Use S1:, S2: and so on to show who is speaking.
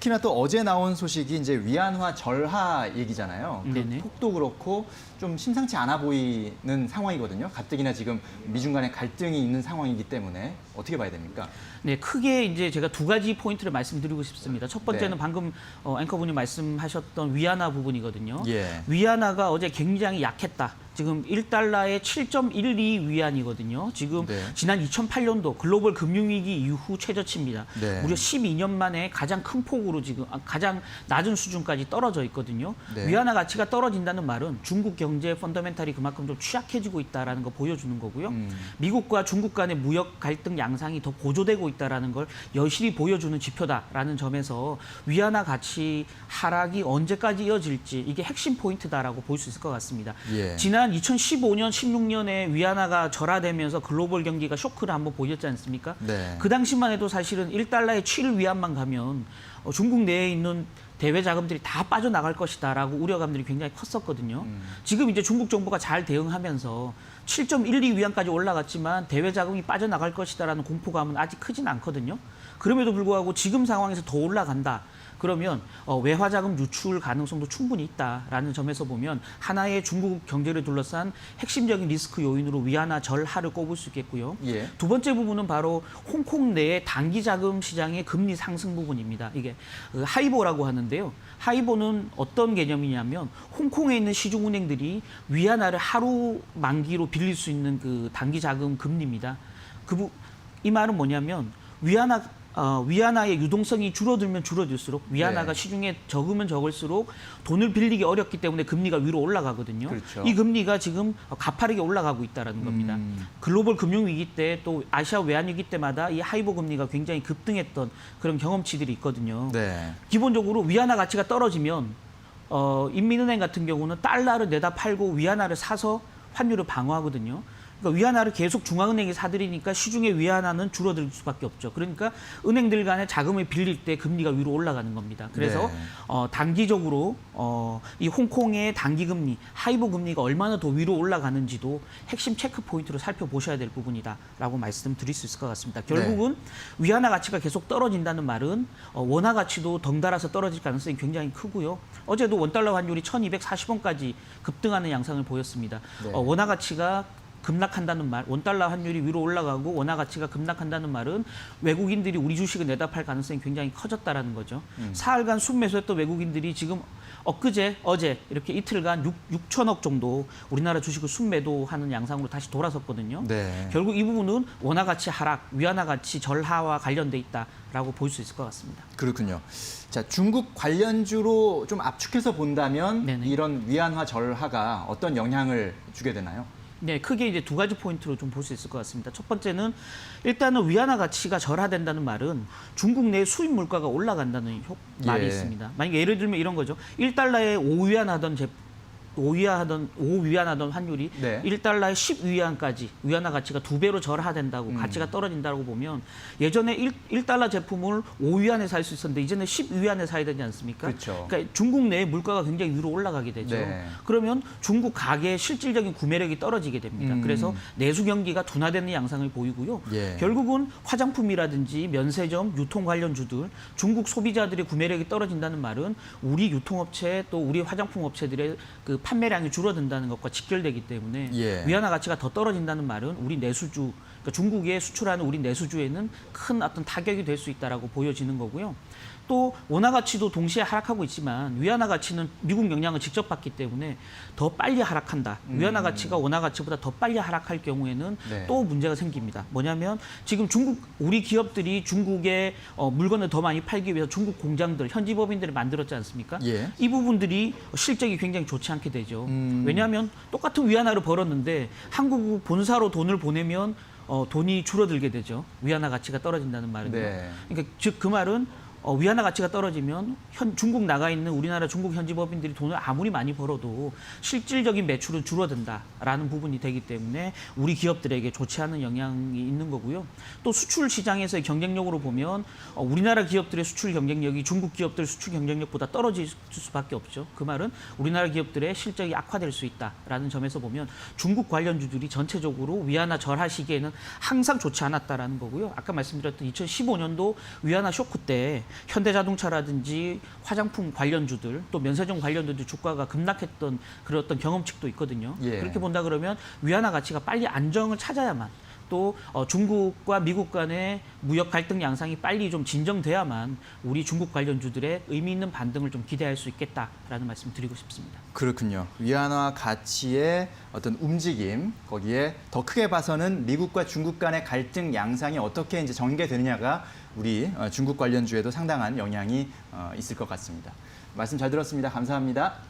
S1: 특히나 또 어제 나온 소식이 이제 위안화 절하 얘기잖아요. 그
S2: 네네.
S1: 폭도 그렇고 좀 심상치 않아 보이는 상황이거든요. 가뜩이나 지금 미중 간의 갈등이 있는 상황이기 때문에 어떻게 봐야 됩니까?
S2: 네, 크게 이제 제가 두 가지 포인트를 말씀드리고 싶습니다. 첫 번째는
S1: 네.
S2: 방금 어, 앵커분이 말씀하셨던 위안화 부분이거든요.
S1: 예.
S2: 위안화가 어제 굉장히 약했다. 지금 1달러에 7.12 위안이거든요. 지금
S1: 네.
S2: 지난 2008년도 글로벌 금융위기 이후 최저치입니다.
S1: 네.
S2: 무려 12년 만에 가장 큰 폭으로 지금 아, 가장 낮은 수준까지 떨어져 있거든요.
S1: 네.
S2: 위안화 가치가 떨어진다는 말은 중국 경제 펀더멘탈이 그만큼 좀 취약해지고 있다라는 거 보여주는 거고요.
S1: 음.
S2: 미국과 중국 간의 무역 갈등 양상이 더 고조되고 있다라는 걸 여실히 보여주는 지표다라는 점에서 위안화 가치 하락이 언제까지 이어질지 이게 핵심 포인트다라고 볼 수 있을 것 같습니다.
S1: 예.
S2: 지난 2015년, 16년에 위안화가 절하되면서 글로벌 경기가 쇼크를 한번 보였지 않습니까?
S1: 네.
S2: 그 당시만 해도 사실은 1달러에 7 위안만 가면 어, 중국 내에 있는 대외 자금들이 다 빠져나갈 것이다라고 우려감들이 굉장히 컸었거든요.
S1: 음.
S2: 지금 이제 중국 정부가 잘 대응하면서 7.12 위안까지 올라갔지만 대외 자금이 빠져나갈 것이다라는 공포감은 아직 크진 않거든요. 그럼에도 불구하고 지금 상황에서 더 올라간다. 그러면 어, 외화 자금 유출 가능성도 충분히 있다라는 점에서 보면 하나의 중국 경제를 둘러싼 핵심적인 리스크 요인으로 위안화 절하를 꼽을 수 있겠고요.
S1: 예.
S2: 두 번째 부분은 바로 홍콩 내의 단기 자금 시장의 금리 상승 부분입니다. 이게 그 하이보라고 하는데요. 하이보는 어떤 개념이냐면 홍콩에 있는 시중은행들이 위안화를 하루 만기로 빌릴 수 있는 그 단기 자금 금리입니다. 그 부, 이 말은 뭐냐면 위안화 어, 위안화의 유동성이 줄어들면 줄어들수록 위안화가
S1: 네.
S2: 시중에 적으면 적을수록 돈을 빌리기 어렵기 때문에 금리가 위로 올라가거든요.
S1: 그렇죠.
S2: 이 금리가 지금 가파르게 올라가고 있다라는 겁니다.
S1: 음.
S2: 글로벌 금융 위기 때 또 아시아 외환 위기 때마다 이 하이보 금리가 굉장히 급등했던 그런 경험치들이 있거든요.
S1: 네.
S2: 기본적으로 위안화 가치가 떨어지면 어, 인민은행 같은 경우는 달러를 내다 팔고 위안화를 사서 환율을 방어하거든요. 그러니까 위안화를 계속 중앙은행이 사들이니까 시중의 위안화는 줄어들 수밖에 없죠. 그러니까 은행들 간에 자금을 빌릴 때 금리가 위로 올라가는 겁니다. 그래서
S1: 네.
S2: 어, 단기적으로 어, 이 홍콩의 단기 금리, 하이보 금리가 얼마나 더 위로 올라가는지도 핵심 체크 포인트로 살펴보셔야 될 부분이다라고 말씀드릴 수 있을 것 같습니다. 결국은 위안화 가치가 계속 떨어진다는 말은 어, 원화 가치도 덩달아서 떨어질 가능성이 굉장히 크고요. 어제도 원달러 환율이 1,240원까지 급등하는 양상을 보였습니다.
S1: 네.
S2: 어, 원화 가치가 급락한다는 말, 원달러 환율이 위로 올라가고 원화 가치가 급락한다는 말은 외국인들이 우리 주식을 내다 팔 가능성이 굉장히 커졌다라는 거죠. 사흘간 순매수했던 외국인들이 지금 엊그제, 어제 이렇게 이틀간 6, 6천억 정도 우리나라 주식을 순매도하는 양상으로 다시 돌아섰거든요.
S1: 네.
S2: 결국 이 부분은 원화 가치 하락, 위안화 가치 절하와 관련돼 있다라고 볼 수 있을 것 같습니다.
S1: 그렇군요. 자, 중국 관련주로 좀 압축해서 본다면
S2: 네네.
S1: 이런 위안화 절하가 어떤 영향을 주게 되나요?
S2: 네, 크게 이제 두 가지 포인트로 좀 볼 수 있을 것 같습니다. 첫 번째는 일단은 위안화 가치가 절하된다는 말은 중국 내 수입 물가가 올라간다는 효, 말이
S1: 예.
S2: 있습니다. 만약 예를 들면 이런 거죠. 1달러에 5위안 하던 제 5위안 하던 5위안 하던 환율이
S1: 네.
S2: 1달러에 10위안까지 위안화 가치가 두 배로 절하된다고
S1: 음.
S2: 가치가 떨어진다고 보면 예전에 1, 1달러 제품을 5위안에 살 수 있었는데 이제는 10위안에 사야 되지 않습니까?
S1: 그렇죠.
S2: 그러니까 중국 내의 물가가 굉장히 위로 올라가게 되죠.
S1: 네.
S2: 그러면 중국 가게의 실질적인 구매력이 떨어지게 됩니다.
S1: 음.
S2: 그래서 내수 경기가 둔화되는 양상을 보이고요.
S1: 예.
S2: 결국은 화장품이라든지 면세점, 유통 관련 주들 중국 소비자들의 구매력이 떨어진다는 말은 우리 유통업체 또 우리 화장품 업체들의 그 판매량이 줄어든다는 것과 직결되기 때문에
S1: 예.
S2: 위안화 가치가 더 떨어진다는 말은 우리 내수주 그러니까 중국에 수출하는 우리 내수주에는 큰 어떤 타격이 될 수 있다라고 보여지는 거고요. 또 원화 가치도 동시에 하락하고 있지만 위안화 가치는 미국 영향을 직접 받기 때문에 더 빨리 하락한다. 위안화 가치가 원화 가치보다 더 빨리 하락할 경우에는
S1: 음. 네.
S2: 또 문제가 생깁니다. 뭐냐면 지금 중국 우리 기업들이 중국에 어, 물건을 더 많이 팔기 위해서 중국 공장들 현지 법인들을 만들었지 않습니까?
S1: 예.
S2: 이 부분들이 실적이 굉장히 좋지 않게 되죠.
S1: 음.
S2: 왜냐하면 똑같은 위안화를 벌었는데 한국 본사로 돈을 보내면 어, 돈이 줄어들게 되죠. 위안화 가치가 떨어진다는 말은요.
S1: 네.
S2: 그러니까 즉 그 말은 어, 위안화 가치가 떨어지면 현, 중국 나가 있는 우리나라 중국 현지 법인들이 돈을 아무리 많이 벌어도 실질적인 매출은 줄어든다라는 부분이 되기 때문에 우리 기업들에게 좋지 않은 영향이 있는 거고요. 또 수출 시장에서의 경쟁력으로 보면 어, 우리나라 기업들의 수출 경쟁력이 중국 기업들 수출 경쟁력보다 떨어질 수밖에 없죠. 그 말은 우리나라 기업들의 실적이 악화될 수 있다라는 점에서 보면 중국 관련주들이 전체적으로 위안화 절하 시기에는 항상 좋지 않았다라는 거고요. 아까 말씀드렸던 2015년도 위안화 쇼크 때 현대자동차라든지 화장품 관련주들 또 면세점 관련주들 주가가 급락했던 그런 어떤 경험칙도 있거든요.
S1: 예.
S2: 그렇게 본다 그러면 위안화 가치가 빨리 안정을 찾아야만 또 어, 중국과 미국 간의 무역 갈등 양상이 빨리 좀 진정돼야만 우리 중국 관련주들의 의미 있는 반등을 좀 기대할 수 있겠다라는 말씀 드리고 싶습니다.
S1: 그렇군요. 위안화 가치의 어떤 움직임 거기에 더 크게 봐서는 미국과 중국 간의 갈등 양상이 어떻게 이제 전개되느냐가 우리 어, 중국 관련주에도 상당한 영향이 어, 있을 것 같습니다. 말씀 잘 들었습니다. 감사합니다.